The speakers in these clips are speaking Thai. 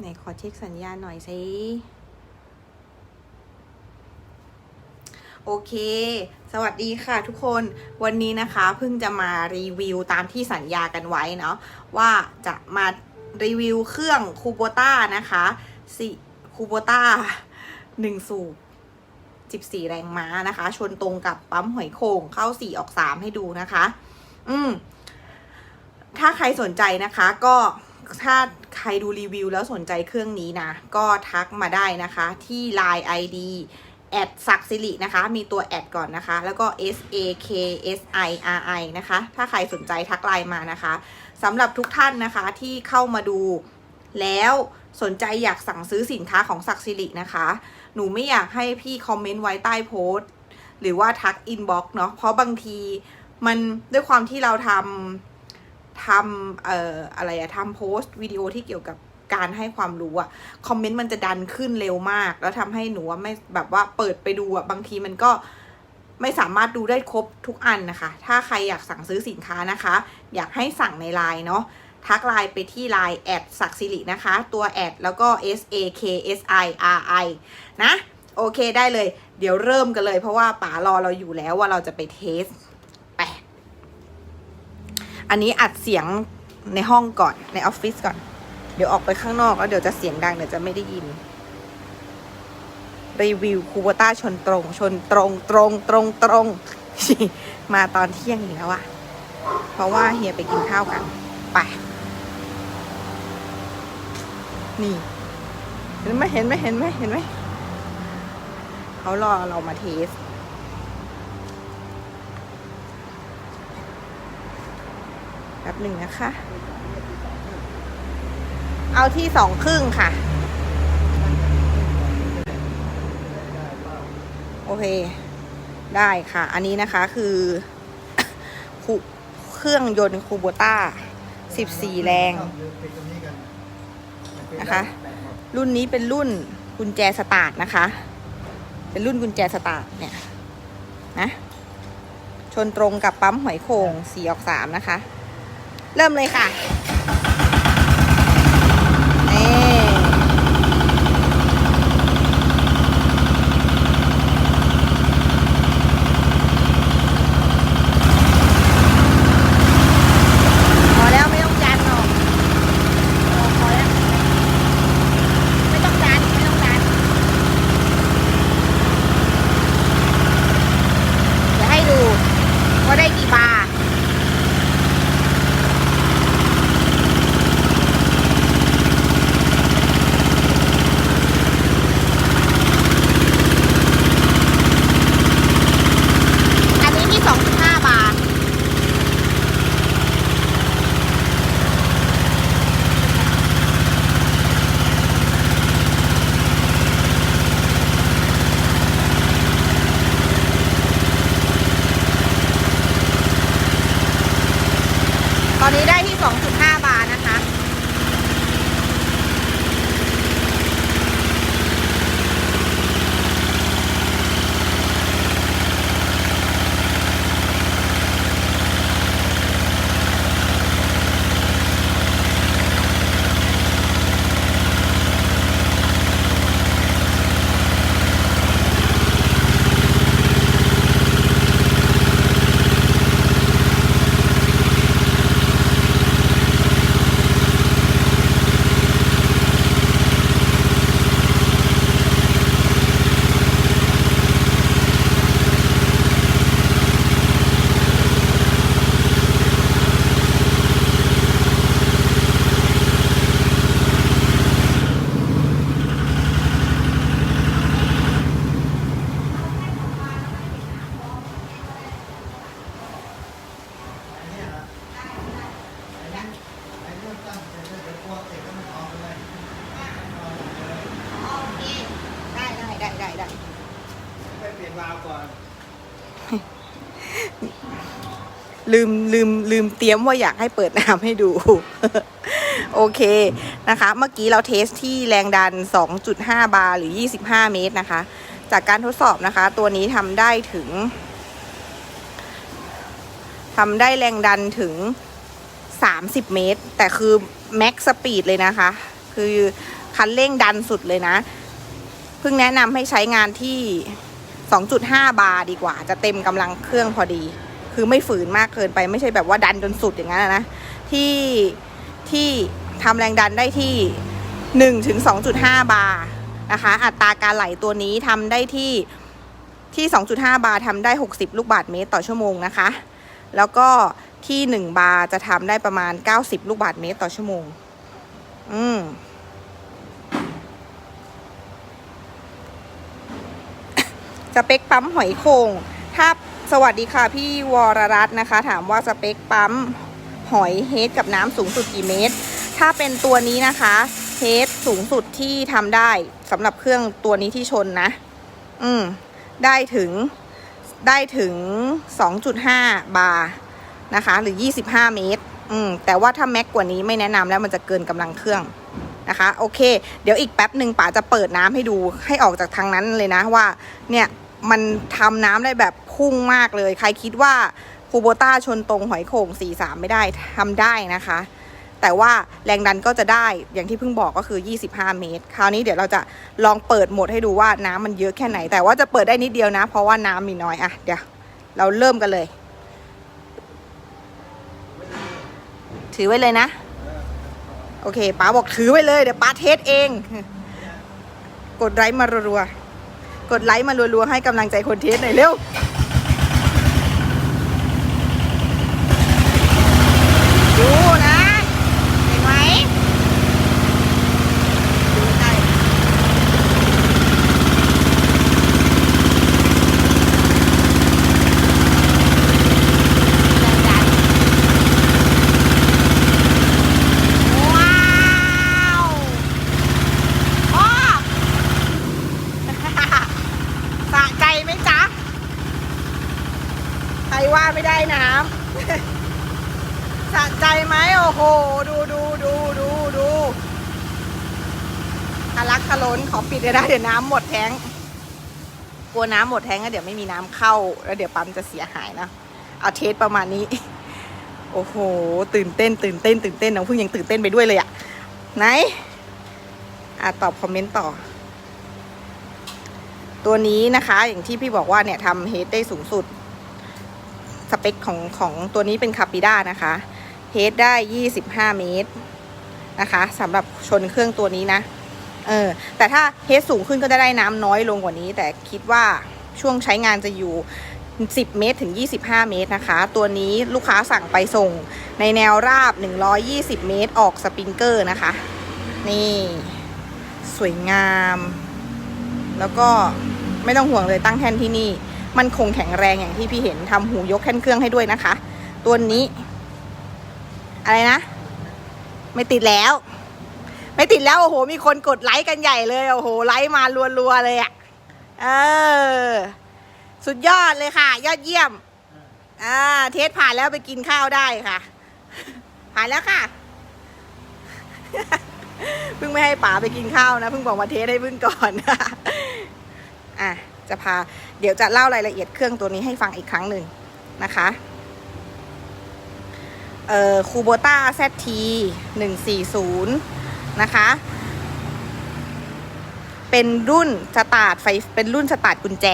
ไหนขอเช็คสัญญาณหน่อยสิ โอเค สวัสดีค่ะทุกคน วันนี้นะคะเพิ่งจะมารีวิวตามที่สัญญากันไว้เนาะว่าจะมารีวิวเครื่องคูโบต้านะคะสิคูโบต้าหนึ่งสูบ14 แรงม้านะคะ ชนตรงกับปั๊มหอยโข่งเข้า 4 ออก 3 ให้ดูนะคะ อืม ถ้าใครสนใจนะคะก็ ถ้าใครดูรีวิวแล้วสนใจเครื่องนี้นะ ก็ทักมาได้นะคะที่ Line ID แอดสักสิรินะคะ มีตัวแอดก่อนนะคะ แล้วก็ S A K S I R I นะคะ ถ้าใครสนใจทักไลน์มานะคะสำหรับทุกท่านนะคะที่เข้ามาดูแล้วสนใจอยากสั่งซื้อสินค้าของสักสิรินะคะ หนูไม่อยากให้พี่คอมเมนต์ไว้ใต้โพสต์ หรือว่าทักอินบ็อกซ์เนาะเพราะบางทีมันด้วยความที่เราทำ ทำเอ่ออะไรอะทำโพสต์วิดีโอที่เกี่ยวกับการให้ความรู้อะคอมเมนต์มันจะดันขึ้นเร็วมาก แล้วทำให้หนูว่าไม่แบบว่าเปิดไปดูอะบางทีมันก็ไม่สามารถดูได้ครบทุกอันนะคะ ถ้าใครอยากสั่งซื้อสินค้านะคะ อยากให้สั่งในไลน์เนาะทักไลน์ไปที่ไลน์แอดสักสิรินะคะ ตัวแอดแล้วก็ S A K S I R I นะ โอเคได้เลย เดี๋ยวเริ่มกันเลยเพราะว่าป๋ารอเราอยู่แล้วว่าเราจะไปเทส อันนี้อัดเสียงในห้องก่อนในออฟฟิศก่อน เดี๋ยวออกไปข้างนอกแล้วเดี๋ยวจะเสียงดังเดี๋ยวจะไม่ได้ยิน รีวิวคูโบต้าชนตรง ชนตรงตรงตรงตรง มาตอนเที่ยงอีกแล้วอะเพราะว่าเฮียไปกินข้าวกันไปนี่เห็นไหมเห็นไหมเห็นไหมเห็นไหมเขารอเรามาเทส แป๊บ หนึ่งนะคะ เอาที่สองครึ่งค่ะ โอเค ได้ค่ะ อันนี้นะคะคือคูเครื่องยนต์คูโบต้า 14 แรง นะคะ รุ่นนี้เป็นรุ่นกุญแจสตาร์ทนะคะ เป็นรุ่นกุญแจสตาร์ทเนี่ย นะ ชนตรงกับปั๊มหอยโข่งสี่ออกสามนะคะ เริ่มเลยค่ะ ลืมลืมลืมเตรียมว่าอยากให้เปิดน้ำให้ดู โอเคนะคะ เมื่อกี้เราเทสที่แรงดัน 2.5 บาร์หรือ 25 เมตรนะคะ จากการทดสอบนะคะ ตัวนี้ทำได้ถึงทำได้แรงดันถึง 30 เมตร แต่คือแม็กสปีดเลยนะคะ คือคันเร่งดันสุดเลยนะ เพิ่งแนะนำให้ใช้งานที่ 2.5 บาร์ดีกว่า จะเต็มกำลังเครื่องพอดี คือไม่ฝืนมากเกินไป ไม่ใช่แบบว่าดันจนสุดอย่างนั้นอะนะที่ที่ทำแรงดันได้ที่ 1 ถึง 2.5 บาร์นะคะ อัตราการไหลตัวนี้ทำได้ที่ที่ 2.5 บาร์ทำได้ 60 ลูกบาศก์เมตรต่อชั่วโมงนะคะ แล้วก็ที่ 1 บาร์จะทำได้ประมาณ 90 ลูกบาศก์เมตรต่อชั่วโมง อืมสเปคปั๊มหอยโขงถ้า สวัสดีค่ะพี่วรรัตน์นะคะ ถามว่าสเปคปั๊มหอยเฮดกับน้ำสูงสุดกี่เมตร ถ้าเป็นตัวนี้นะคะเฮดสูงสุดที่ทำได้สำหรับเครื่องตัวนี้ที่ชนนะ อืม ได้ถึงได้ถึง 2.5 บาร์นะคะ หรือ 25 เมตร อืม แต่ว่าถ้าแม็กกว่านี้ไม่แนะนำแล้วมันจะเกินกำลังเครื่องนะคะ โอเค เดี๋ยวอีกแป๊บหนึ่งป๋าจะเปิดน้ำให้ดูให้ออกจากทางนั้นเลยนะว่า เนี่ย มันทำน้ำได้แบบพุ่งมากเลย ใครคิดว่าคูโบต้าชนตรงหอยโข่ง43 ไม่ได้ทำได้นะคะ แต่ว่าแรงดันก็จะได้อย่างที่เพิ่งบอกก็คือ 25 เมตร คราวนี้เดี๋ยวเราจะลองเปิดโหมดให้ดูว่าน้ำมันเยอะแค่ไหน แต่ว่าจะเปิดได้นิดเดียวนะ เพราะว่าน้ำมีน้อยอะเดี๋ยวเราเริ่มกันเลย ถือไว้เลยนะ โอเคป้าบอกถือไว้เลยเดี๋ยวป้าเทสเอง กดไลค์มารัวๆ กดไลค์มารัวๆให้กำลังใจคนเทสหน่อยเร็ว ดูนะ เห็นไหมดูใกล้แรงดันว้าวอ้อ สะใจไหมจ๊ะ ใคร ว่าไม่ได้น้ำสะใจไหมโอ้โห ดูดูดูดูดูทะลักทะล้นขอปิดเลยนะเดี๋ยวน้ำหมดแทงกลัวน้ำหมดแทงแล้วเดี๋ยวไม่มีน้ำเข้า แล้วเดี๋ยวปั๊มจะเสียหายนะเอาเทสประมาณนี้ โอ้โห ตื่นเต้น ตื่นเต้น ตื่นเต้นน้องพึ่งยังตื่นเต้นไปด้วยเลยอะไหนอะตอบคอมเมนต์ต่อ ตัวนี้นะคะ อย่างที่พี่บอกว่าเนี่ยทำเฮดได้สูงสุด สเปคของของตัวนี้เป็นคาปิด้านะคะเฮดได้ 25 เมตรนะคะสำหรับชนเครื่องตัวนี้นะเออแต่ถ้าเฮดสูงขึ้นก็จะได้น้ำน้อยลงกว่านี้ แต่คิดว่าช่วงใช้งานจะอยู่ 10 เมตรถึง 25 เมตรนะคะ ตัวนี้ลูกค้าสั่งไปส่งในแนวราบ 120 เมตรออกสปริงเกอร์นะคะ นี่ สวยงาม แล้วก็ไม่ต้องห่วงเลยตั้งแท่นที่นี่ มันคงแข็งแรงอย่างที่พี่เห็นทำหูยกแท่นเครื่องให้ด้วยนะคะ ตัวนี้ อะไรนะ ไม่ติดแล้ว ไม่ติดแล้ว โอ้โห มีคนกดไลค์กันใหญ่เลย โอ้โห ไลค์มารัวๆเลยอะ่ะ เออ สุดยอดเลยค่ะ ยอดเยี่ยม อ่า เทสผ่านแล้วไปกินข้าวได้ค่ะ ผ่านแล้วค่ะเพิ่งไม่ให้ป๋าไปกินข้าวนะเพิ่งบอกมาเทสให้เพิ่งก่อนอะ จะพา เดี๋ยวจะเล่ารายละเอียดเครื่องตัวนี้ให้ฟังอีกครั้งหนึ่งนะคะเอ่อคูโบต้า ZT 140นะคะ เป็นรุ่นสตาร์ทไฟเป็นรุ่นสตาร์ทกุญแจ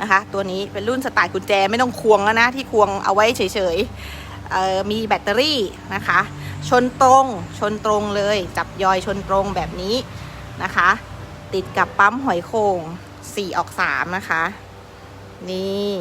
นะคะ ตัวนี้เป็นรุ่นสตาร์ทกุญแจไม่ต้องควงแล้วนะ ที่ควงเอาไว้เฉยๆเอ่อมีแบตเตอรี่นะคะ ชนตรงชนตรงเลย จับยอยชนตรงแบบนี้นะคะ ติดกับปั๊มหอยโข่ง 4ออก3นะคะ นี่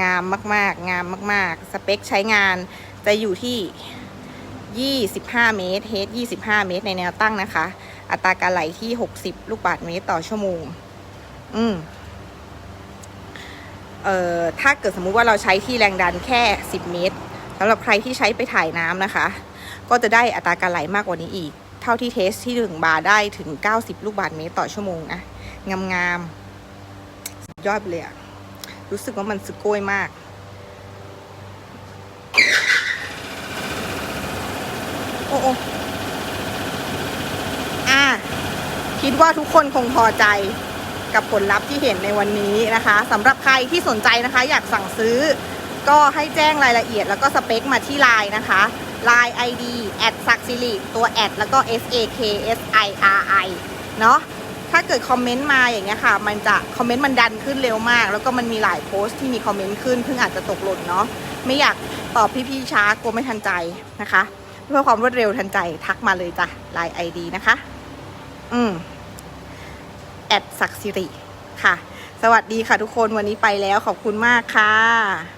งามมากๆ งามมาก ๆ สเปคใช้งานจะอยู่ที่25เมตรเฮด25เมตร ในแนวตั้งนะคะ อัตราการไหลที่60ลูกบาศก์เมตรต่อชั่วโมง อืมเอ่อถ้าเกิดสมมุติว่าเราใช้ที่แรงดันแค่ 10 เมตรสำหรับใครที่ใช้ไปถ่ายน้ำนะคะ ก็จะได้อัตราการไหลมากกว่านี้อีก เท่าที่เทสที่ 1 บาร์ได้ถึง 90 ลูกบาศก์เมตรต่อชั่วโมงนะ งามๆสุดยอดไปเลยอะรู้สึกว่ามันสุดโกยมากโอ้โออะคิดว่าทุกคนคงพอใจกับผลลัพธ์ที่เห็นในวันนี้นะคะสำหรับใครที่สนใจนะคะ อยากสั่งซื้อ ก็ให้แจ้งรายละเอียดแล้วก็สเปคมาที่ Line นะคะ Line ID แอดสักซิลิตัวแอดแล้วก็ S A K S I R I เนาะ ถ้าเกิดคอมเมนต์มาอย่างเงี้ยค่ะ มันจะคอมเมนต์มันดันขึ้นเร็วมาก แล้วก็มันมีหลายโพสต์ที่มีคอมเมนต์ขึ้นเพิ่งอาจจะตกหล่นเนาะไม่อยากตอบพี่ๆช้ากลัวไม่ทันใจนะคะ เพื่อความรวดเร็วทันใจทักมาเลยจ้ะ Line ID นะคะ อืมแอดสักซิริค่ะ สวัสดีค่ะทุกคนวันนี้ไปแล้วขอบคุณมากค่ะ